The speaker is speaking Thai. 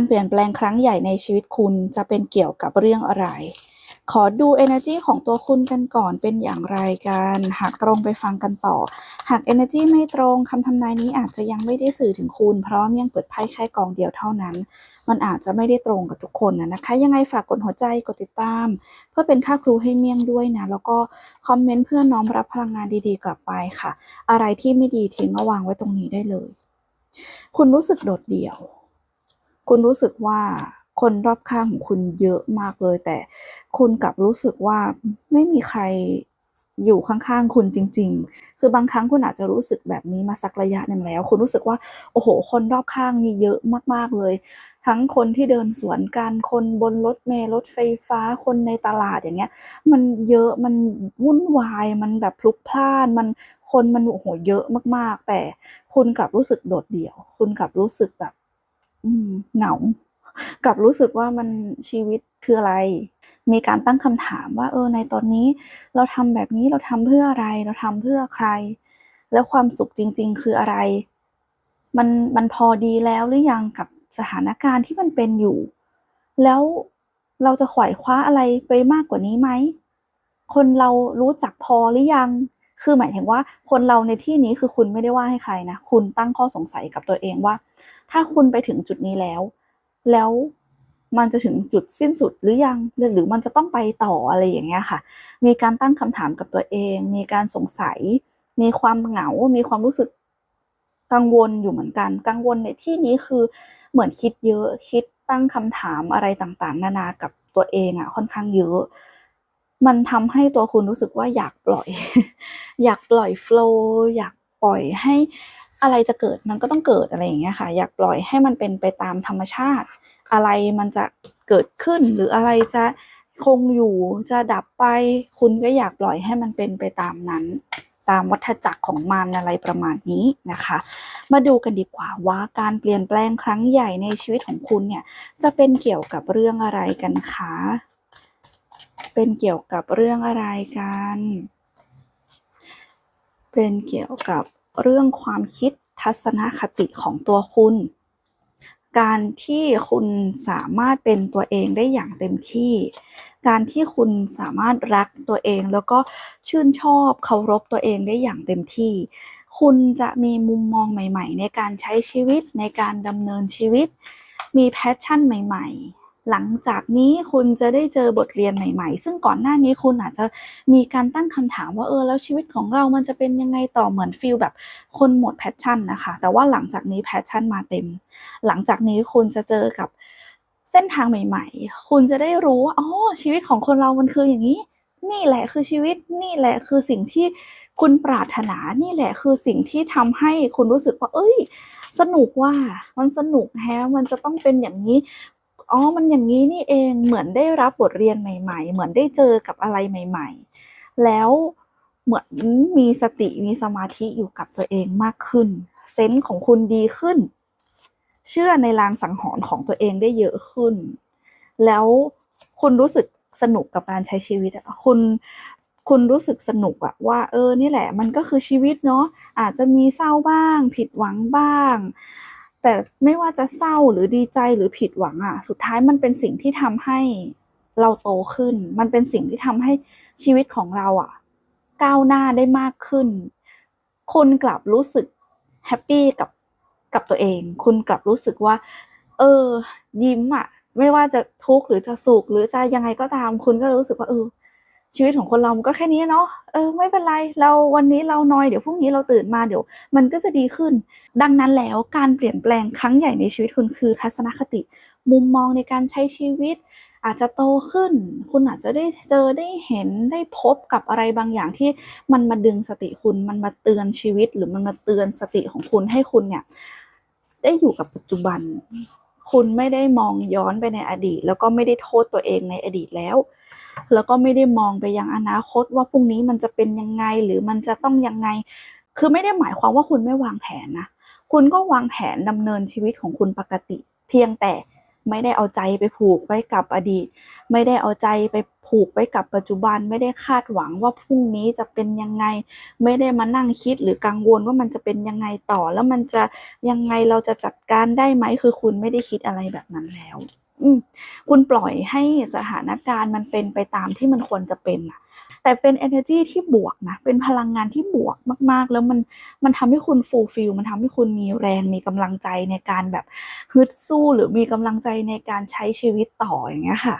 การเปลี่ยนแปลงครั้งใหญ่ในชีวิตคุณจะเป็นเกี่ยวกับเรื่องอะไร ขอดู energy ของตัวคุณกันก่อนเป็นอย่างไรกัน หากตรงไปฟังกันต่อ หาก energy ไม่ตรงคำทำนายนี้อาจจะยังไม่ได้สื่อถึงคุณ เพราะยังเปิดไพ่แค่กองเดียวเท่านั้น มันอาจจะไม่ได้ตรงกับทุกคนนะนะคะ ยังไงฝากกดหัวใจกดติดตาม เพื่อเป็นค่าครูให้เมี่ยงด้วยนะ แล้วก็คอมเมนต์เพื่อน้อมรับพลังงานดีๆ กลับไปค่ะ อะไรที่ไม่ดีทิ้งเอาวางไว้ตรงนี้ได้เลย คุณรู้สึกโดดเดี่ยว คุณรู้สึกว่าคนรอบข้างของคุณเยอะมากเลย แต่คุณกลับรู้สึกว่าไม่มีใครอยู่ข้างๆคุณจริง ๆ คือบางครั้งคุณอาจจะรู้สึกแบบนี้มาสักระยะหนึ่งแล้ว คุณรู้สึกว่า โอ้โห คนรอบข้างมีเยอะมากๆเลย ทั้งคนที่เดินสวนกัน คนบนรถเมล์รถไฟฟ้า คนในตลาดอย่างเงี้ย มันเยอะ มันวุ่นวาย มันแบบพลุกพล่าน มันคนมันโอ้โหเยอะมากๆ แต่คุณกลับรู้สึกโดดเดี่ยว คุณกลับรู้สึกแบบ อืมเหงากับรู้สึกว่ามันชีวิตคืออะไร มีการตั้งคำถามว่า เออ ในตอนนี้เราทำแบบนี้เราทำเพื่ออะไร เราทำเพื่อใคร แล้วความสุขจริง ๆ คืออะไร มันมันพอดีแล้วหรือยังกับสถานการณ์ที่มันเป็นอยู่ แล้วเราจะขว่คว้าอะไรไปมากกว่านี้ไหม คนเรารู้จักพอหรือยัง คือหมายถึงว่าคนเราในที่นี้คือคุณไม่ได้ว่าให้ใครนะ คุณตั้งข้อสงสัยกับตัวเองว่า ถ้าคุณไปถึงจุดนี้แล้ว แล้วมันจะถึงจุดสิ้นสุดหรือยังหรือมันจะต้องไปต่ออะไรอย่างเงี้ยค่ะ มีการตั้งคำถามกับตัวเอง มีการสงสัย มีความเหงา มีความรู้สึกกังวลอยู่เหมือนกัน กังวลในที่นี้คือเหมือนคิดเยอะ คิดตั้งคำถามอะไรต่างๆ นานากับตัวเองอะค่อนข้างเยอะ มันทำให้ตัวคุณรู้สึกว่าอยากปล่อย อยากปล่อยโฟล์อยากปล่อยให้อะไรจะเกิดมันก็ต้องเกิดอะไรอย่างเงี้ยค่ะ อยากปล่อยให้มันเป็นไปตามธรรมชาติ อะไรมันจะเกิดขึ้นหรืออะไรจะคงอยู่จะดับไป คุณก็อยากปล่อยให้มันเป็นไปตามนั้น ตามวัฏจักรของมันอะไรประมาณนี้นะคะ มาดูกันดีกว่าว่าการเปลี่ยนแปลงครั้งใหญ่ในชีวิตของคุณเนี่ย จะเป็นเกี่ยวกับเรื่องอะไรกันคะ เป็นเกี่ยวกับเรื่องอะไรกัน เป็นเกี่ยวกับเรื่องความคิดทัศนคติของตัวคุณ การที่คุณสามารถเป็นตัวเองได้อย่างเต็มที่ การที่คุณสามารถรักตัวเองแล้วก็ชื่นชอบเคารพตัวเองได้อย่างเต็มที่ คุณจะมีมุมมองใหม่ ๆ ในการใช้ชีวิตในการดำเนินชีวิต มีแพชชั่นใหม่ ๆ หลังจากนี้คุณจะได้เจอบทเรียนใหม่ ๆ ซึ่งก่อนหน้านี้คุณอาจจะมีการตั้งคำถามว่าเออแล้วชีวิตของเรามันจะเป็นยังไงต่อเหมือนฟีลแบบคนหมดแพชชั่นนะคะ แต่ว่าหลังจากนี้แพชชั่นมาเต็ม หลังจากนี้คุณจะเจอกับเส้นทางใหม่ ๆ คุณจะได้รู้ว่าอ๋อชีวิตของคนเรามันคืออย่างนี้ นี่แหละคือชีวิตนี่แหละคือสิ่งที่คุณปรารถนานี่แหละคือสิ่งที่ทำให้คุณรู้สึกว่า เอ้ย สนุกว่ามันสนุกแฮะมันจะต้องเป็นอย่างนี้ อ๋อ มันอย่างนี้นี่เอง เหมือนได้รับบทเรียนใหม่ ๆ เหมือนได้เจอกับอะไรใหม่ ๆ แล้วเหมือนมีสติมีสมาธิอยู่กับตัวเองมากขึ้น เซนส์ของคุณดีขึ้น เชื่อในลางสังหรณ์ของตัวเองได้เยอะขึ้น แล้วคุณรู้สึกสนุกกับการใช้ชีวิตคุณคุณรู้สึกสนุกอะว่าเออนี่แหละ มันก็คือชีวิตเนาะอาจจะมีเศร้าบ้าง ผิดหวังบ้าง แต่ไม่ว่าจะเศร้าหรือดีใจหรือผิดหวังอะสุดท้ายมันเป็นสิ่งที่ทำให้เราโตขึ้น มันเป็นสิ่งที่ทำให้ชีวิตของเราอะก้าวหน้าได้มากขึ้น คุณกลับรู้สึกแฮปปี้กับกับตัวเอง คุณกลับรู้สึกว่า เออ ยิ้มอะ ไม่ว่าจะทุกข์หรือจะสุขหรือจะยังไงก็ตาม คุณก็รู้สึกว่าเออ ชีวิตของคนเรามันก็แค่นี้เนาะเออไม่เป็นไรเราวันนี้เรานอยเดี๋ยวพรุ่งนี้เราตื่นมาเดี๋ยว มันก็จะดีขึ้น ดังนั้นแล้วการเปลี่ยนแปลงครั้งใหญ่ในชีวิตคุณคือ ทัศนคติ มุมมองในการใช้ชีวิต อาจจะโตขึ้น คุณอาจจะได้เจอได้เห็นได้พบกับอะไรบางอย่างที่มันมาดึงสติคุณมันมาเตือนชีวิต หรือมันมาเตือนสติของคุณให้คุณเนี่ยได้อยู่กับปัจจุบัน คุณไม่ได้มองย้อนไปในอดีต แล้วก็ไม่ได้โทษตัวเองในอดีตแล้ว แล้วก็ไม่ได้มองไปยังอนาคตว่าพรุ่งนี้มันจะเป็นยังไงหรือมันจะต้องยังไง คือไม่ได้หมายความว่าคุณไม่วางแผนนะ คุณก็วางแผนดำเนินชีวิตของคุณปกติ เพียงแต่ไม่ได้เอาใจไปผูกไว้กับอดีต ไม่ได้เอาใจไปผูกไว้กับปัจจุบัน ไม่ได้คาดหวังว่าพรุ่งนี้จะเป็นยังไง ไม่ได้มานั่งคิดหรือกังวลว่ามันจะเป็นยังไงต่อ แล้วมันจะยังไงเราจะจัดการได้ไหมคือคุณไม่ได้คิดอะไรแบบนั้นแล้ว คุณปล่อยให้สถานการณ์มันเป็นไปตามที่มันควรจะเป็นอะแต่เป็น energy ที่บวกนะ เป็นพลังงานที่บวกมาก ๆ แล้วมันมันทำให้คุณ fulfill มันทำให้คุณมีแรง มีกำลังใจในการแบบฮึดสู้หรือมีกำลังใจในการใช้ชีวิตต่ออย่างเงี้ยค่ะ